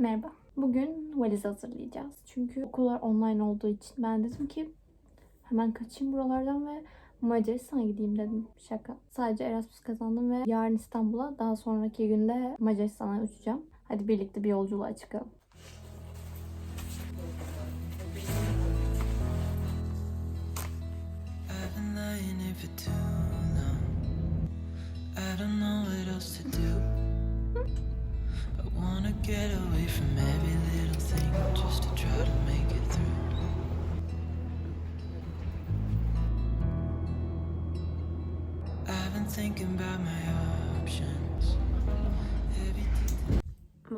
Merhaba. Bugün valiz hazırlayacağız. Çünkü okullar online olduğu için ben dedim ki hemen kaçayım buralardan ve Macaristan'a gideyim dedim. Şaka. Sadece Erasmus kazandım ve yarın İstanbul'a daha sonraki günde Macaristan'a uçacağım. Hadi birlikte bir yolculuğa çıkalım.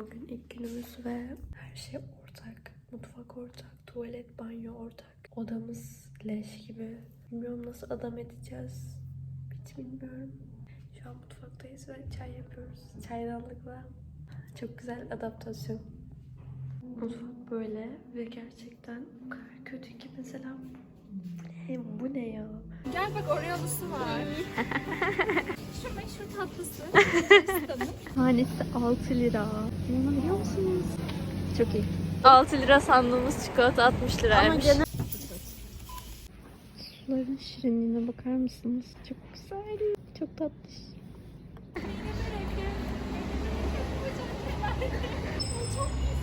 Bugün ilk günümüz ve her şey ortak. Mutfak ortak, tuvalet, banyo ortak. Odamız leş gibi. Bilmiyorum nasıl adam edeceğiz. Hiç bilmiyorum. Şu an mutfaktayız ve çay yapıyoruz. Çaydanlıkla. Çok güzel adaptasyon. Mutfak böyle ve gerçekten o kadar kötü ki mesela hem bu ne ya? Gel bak Oreo'lusu var. Şu meşhur tatlısı. Tanesi 6 lira. İnanabiliyor musunuz? Çok iyi. 6 lira sandığımız çikolata 60 liraymış. Ama Suların şirinliğine bakar mısınız? Çok güzel. Çok tatlı. Cause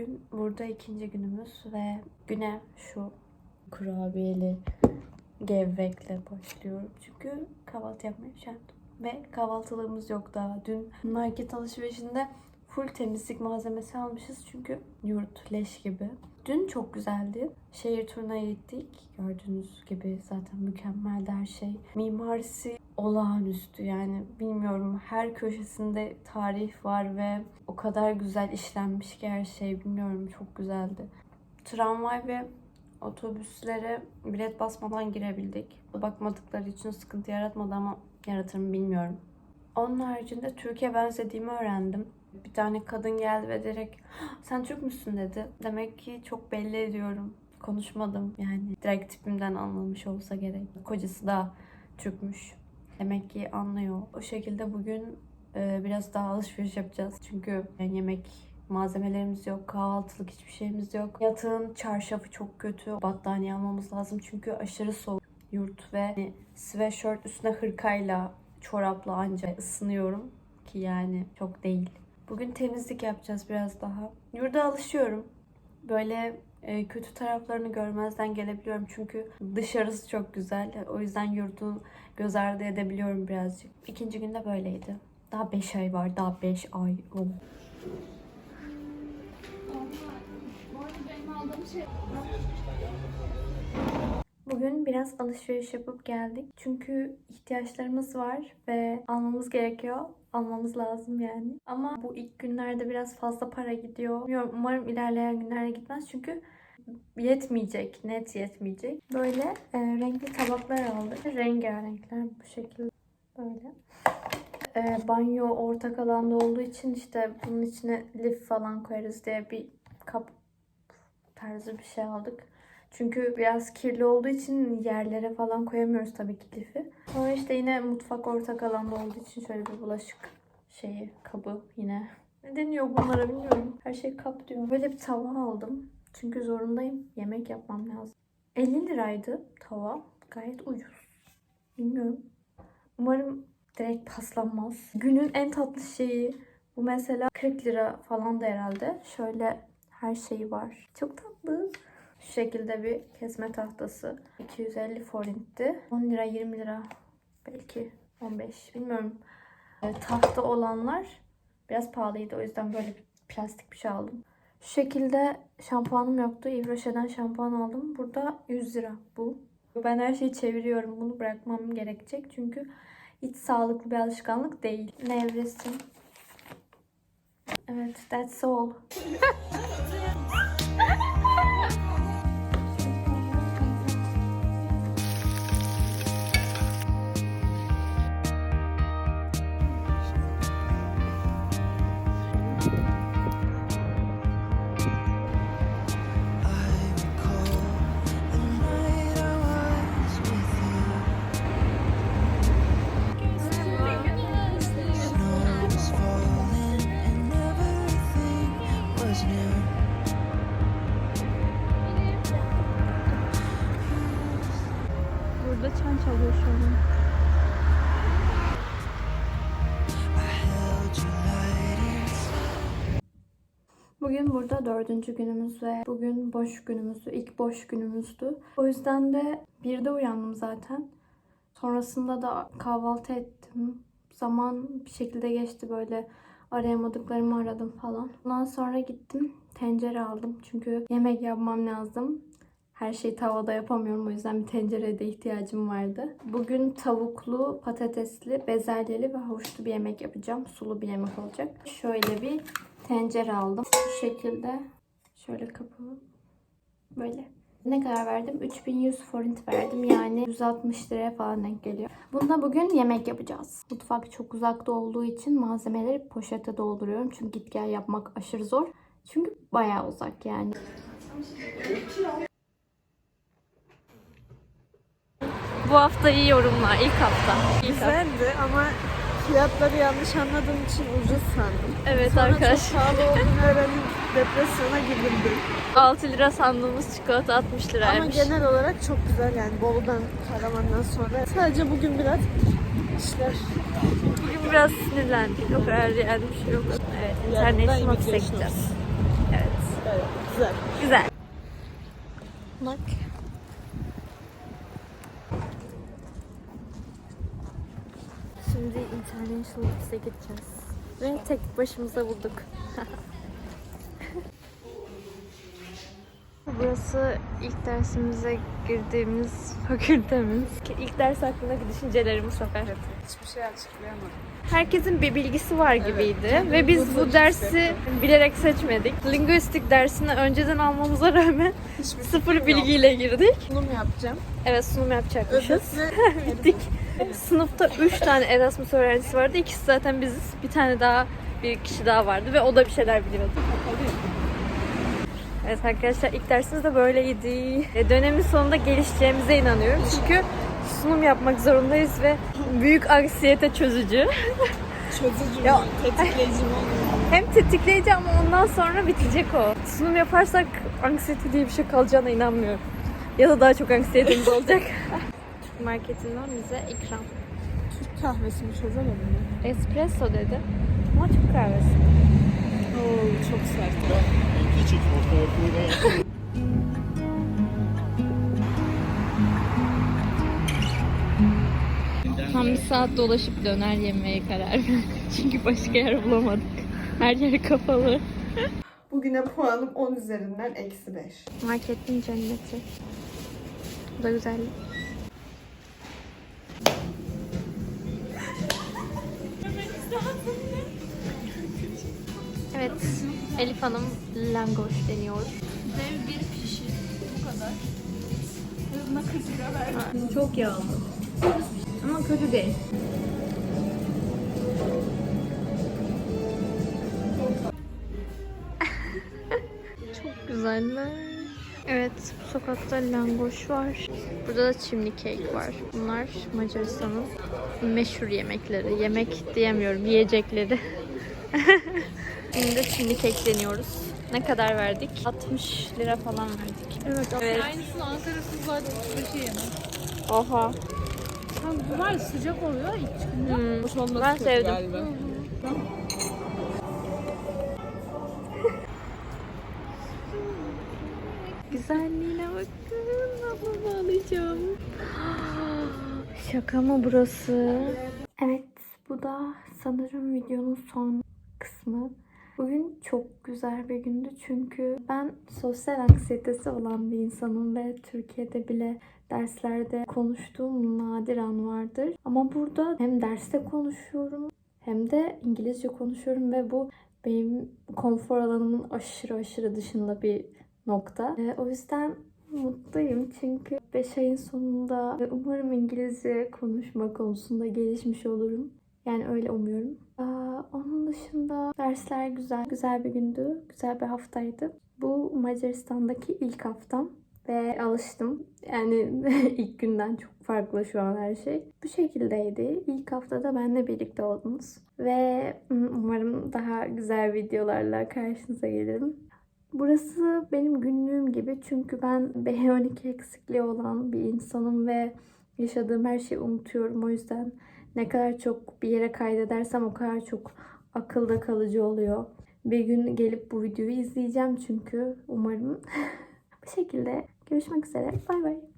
Bugün burada ikinci günümüz ve güne şu kurabiyeli gevrekle başlıyorum. Çünkü kahvaltı yapmaya üşendim. Ve kahvaltılığımız yok daha. Dün market alışverişinde full temizlik malzemesi almışız çünkü yurt leş gibi. Dün çok güzeldi. Şehir turuna gittik. Gördüğünüz gibi zaten mükemmeldi her şey. Mimarisi olağanüstü yani bilmiyorum her köşesinde tarih var ve o kadar güzel işlenmiş ki her şey bilmiyorum çok güzeldi. Tramvay ve otobüslere bilet basmadan girebildik. Bakmadıkları için sıkıntı yaratmadı ama yaratır mı bilmiyorum. Onun haricinde Türkiye benzediğimi öğrendim. Bir tane kadın geldi ve direkt sen Türk müsün dedi. Demek ki çok belli ediyorum. Konuşmadım yani direkt tipimden anlamış olsa gerek. Kocası da Türkmüş. Demek ki anlıyor. O şekilde bugün e, biraz daha alışveriş yapacağız. Çünkü yani yemek malzemelerimiz yok, kahvaltılık hiçbir şeyimiz yok. Yatağın çarşafı çok kötü. Battaniye almamız lazım çünkü aşırı soğuk yurt ve hani sweatshirt üstüne hırkayla, çorapla anca ısınıyorum ki yani çok değil. Bugün temizlik yapacağız biraz daha. Yurda alışıyorum. Böyle e, kötü taraflarını görmezden gelebiliyorum çünkü dışarısı çok güzel. O yüzden yurdu göz ardı edebiliyorum birazcık. İkinci günde böyleydi. Daha 5 ay var. Daha 5 ay. Oh. Bu arada Bugün biraz alışveriş yapıp geldik. Çünkü ihtiyaçlarımız var ve almamız gerekiyor. Almamız lazım yani. Ama bu ilk günlerde biraz fazla para gidiyor. Bilmiyorum, umarım ilerleyen günlerde gitmez. Çünkü yetmeyecek. Net yetmeyecek. Böyle e, renkli tabaklar aldık. Rengarenkler bu şekilde. Böyle. E, banyo ortak alanda olduğu için işte bunun içine lif falan koyarız diye bir kap tarzı bir şey aldık. Çünkü biraz kirli olduğu için yerlere falan koyamıyoruz tabii ki lifi. Sonra işte yine mutfak ortak alanda olduğu için şöyle bir bulaşık şeyi, kabı yine. Ne deniyor bunlara bilmiyorum. Her şey kap diyor. Böyle bir tava aldım. Çünkü zorundayım. Yemek yapmam lazım. 50 liraydı tava. Gayet ucuz. Bilmiyorum. Umarım direkt paslanmaz. Günün en tatlı şeyi bu mesela 40 lira falan da herhalde. Şöyle her şeyi var. Çok tatlı. Şu şekilde bir kesme tahtası. 250 forintti. 10 lira 20 lira belki 15 bilmiyorum. E, tahta olanlar biraz pahalıydı. O yüzden böyle bir plastik bir şey aldım. Şu şekilde şampuanım yoktu. Yves şampuan aldım. Burada 100 lira bu. Ben her şeyi çeviriyorum. Bunu bırakmam gerekecek. Çünkü hiç sağlıklı bir alışkanlık değil. Nevresim. Evet, that's all. Bugün burada dördüncü günümüz ve bugün boş günümüzdü. İlk boş günümüzdü. O yüzden de bir de uyandım zaten. Sonrasında da kahvaltı ettim. Zaman bir şekilde geçti böyle arayamadıklarımı aradım falan. Ondan sonra gittim tencere aldım. Çünkü yemek yapmam lazım. Her şeyi tavada yapamıyorum. O yüzden bir tencereye de ihtiyacım vardı. Bugün tavuklu, patatesli, bezelyeli ve havuçlu bir yemek yapacağım. Sulu bir yemek olacak. Şöyle bir tencere aldım. Bu şekilde şöyle kapağı böyle. Ne kadar verdim? 3100 forint verdim. Yani 160 liraya falan denk geliyor. Bunda bugün yemek yapacağız. Mutfak çok uzakta olduğu için malzemeleri poşete dolduruyorum. Çünkü git gel yapmak aşırı zor. Çünkü bayağı uzak yani. Bu hafta iyi yorumlar. ilk hafta. İlk hafta. Güzeldi ama fiyatları yanlış anladığım için ucuz sandım. Evet Sonra arkadaş. çok pahalı olduğunu öğrenip depresyona girdim dün. 6 lira sandığımız çikolata 60 Ama liraymış. genel olarak çok güzel yani Bolu'dan, Karaman'dan sonra. Sadece bugün biraz işler Bugün biraz sinirlendik. O kadar yani bir şey yok. Evet, Office'e immigration gideceğiz. Evet. evet, güzel. Güzel. Bak. Şimdi International Office'e gideceğiz. Ve tek başımıza bulduk. Burası ilk dersimize girdiğimiz fakültemiz. İlk ders hakkındaki düşüncelerimi sokar. Hiçbir şey açıklayamadım. Herkesin bir bilgisi var gibiydi kendi ve biz bu dersi bilerek seçmedik. Linguistik dersini önceden almamıza rağmen Hiçbir sıfır bilgiyle girdik. sunum yapacağım. Evet sunum yapacakmışız. Bittik. Sınıfta 3 tane Erasmus öğrencisi vardı. İkisi zaten biziz. Bir tane daha bir kişi daha vardı ve o da bir şeyler biliyordu. Evet arkadaşlar ilk dersimiz de böyleydi. E, Dönemin sonunda gelişeceğimize inanıyorum. Çünkü sunum yapmak zorundayız ve büyük anksiyete çözücü. çözücü Ya- tetikleyici mi? Hem tetikleyici ama ondan sonra bitecek o. Sunum yaparsak anksiyete diye bir şey kalacağına inanmıyorum. Ya da daha çok anksiyetemiz olacak. Marketinden bize ikram. Türk kahvesini çözemedim mi? Espresso dedi. Ama Türk kahvesi. Oo çok sert. Küçük orta ortaya Tam bir saat dolaşıp döner yemeye karar verdik. Çünkü başka yer bulamadık. Her yer kapalı. Bugüne puanım 10 üzerinden eksi 5. Marketin cenneti. Bu da güzel. Evet, Elif Hanım langoş deniyor. Dev bir pişi. Bu kadar. Hızına 40 lira verdim. Çok yağlı. Ama kötü değil. Çok güzeller. Evet, bu sokakta langoş var. Burada da çimli kek var. Bunlar Macaristan'ın meşhur yemekleri. Yemek diyemiyorum, yiyecekleri. Şimdi kek deniyoruz. Ne kadar verdik? 60 lira falan verdik. Evet. evet. Aynısını Ankara kızlarda başı yemem. Oha. Tam bu var ya, sıcak oluyor ilk çıkınca. Hmm. Hoş olması Ben sevdim. galiba. Güzelliğine bakın. Ama bağlayacağım. Şaka mı burası? Evet, bu da sanırım videonun son kısmı. Bugün çok güzel bir gündü çünkü ben sosyal anksiyetesi olan bir insanım ve Türkiye'de bile derslerde konuştuğum nadir an vardır. Ama burada hem derste konuşuyorum hem de İngilizce konuşuyorum ve bu benim konfor alanımın aşırı aşırı dışında bir nokta. Ee, o yüzden mutluyum çünkü 5 ayın sonunda umarım İngilizce konuşma konusunda gelişmiş olurum. Yani öyle umuyorum. Aa, onun dışında dersler güzel. Güzel bir gündü. Güzel bir haftaydı. Bu Macaristan'daki ilk haftam ve alıştım. Yani ilk günden çok farklı şu an her şey. Bu şekildeydi. İlk haftada benimle birlikte oldunuz. Ve hmm, umarım daha güzel videolarla karşınıza gelirim. Burası benim günlüğüm gibi çünkü ben B12 eksikliği olan bir insanım ve yaşadığım her şeyi unutuyorum. O yüzden ne kadar çok bir yere kaydedersem o kadar çok akılda kalıcı oluyor. Bir gün gelip bu videoyu izleyeceğim çünkü umarım. bu şekilde görüşmek üzere. Bay bay.